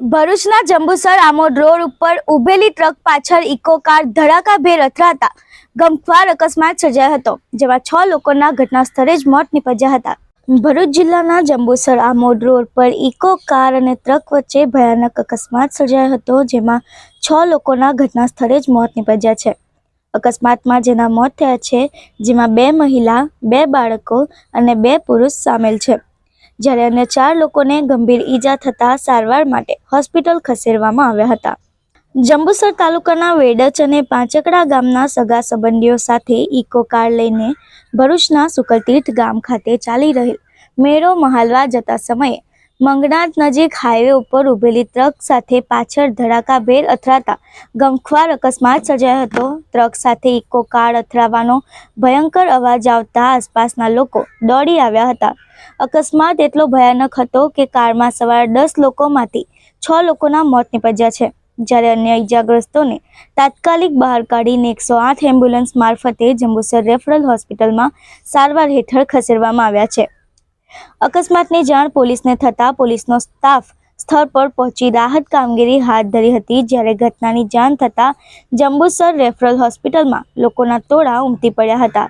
ભરૂચના જંબુસર આમોદ રોડ ઉપર ઉભેલી ટ્રક પાછળ ઇકો કાર ધડાકાભેર અથડાતા ગમખ્વાર અકસ્માત સર્જાયો હતો, જેમાં છ લોકોના ઘટના સ્થળે જ મોત નીપજ્યા હતા. ભરૂચ જિલ્લાના જંબુસર આમોદ રોડ પર ઇકો કાર અને ટ્રક વચ્ચે ભયાનક અકસ્માત સર્જાયો હતો, જેમાં છ લોકોના ઘટના સ્થળે જ મોત નીપજ્યા છે. અકસ્માતમાં જેના મોત થયા છે, જેમાં બે મહિલા, બે બાળકો અને બે પુરુષ સામેલ છે. જ્યારે અન્ય ચાર લોકોને ગંભીર ઈજા થતાં સારવાર માટે હોસ્પિટલ ખસેડવામાં આવ્યા હતા. જંબુસર તાલુકાના વેડચ અને પાંચકડા ગામના સગા સંબંધીઓ સાથે ઇકો કાર લઈને ભરૂચના સુકલતીર્થ ગામ ખાતે ચાલી રહેલ મેળો મહાલવા જતા સમયે મંગનાથ નજીક હાઈવે ઉપર ઊભેલી ટ્રક સાથે પાછળ ધડાકાભેર અથડાતા ગમખ્વાર અકસ્માત સર્જાયો હતો. ટ્રક સાથે ઇકો કાર અથડાવાનો ભયંકર અવાજ આવતા આસપાસના લોકો દોડી આવ્યા હતા. અકસ્માત એટલો ભયાનક હતો કે કારમાં સવાર દસ લોકોમાંથી છ લોકોના મોત નીપજ્યા છે. જ્યારે અન્ય ઇજાગ્રસ્તોને તાત્કાલિક બહાર કાઢીને એકસો આઠ એમ્બ્યુલન્સ મારફતે જંબુસર રેફરલ હોસ્પિટલમાં સારવાર હેઠળ ખસેડવામાં આવ્યા છે. અકસ્માતની જાણ પોલીસને થતાં પોલીસનો સ્ટાફ સ્થળ પર પહોંચી રાહત કામગીરી હાથ ધરી હતી. જ્યારે ઘટનાની જાણ થતાં જંબુસર રેફરલ હોસ્પિટલમાં લોકોના ટોળા ઉમટી પડ્યા હતા.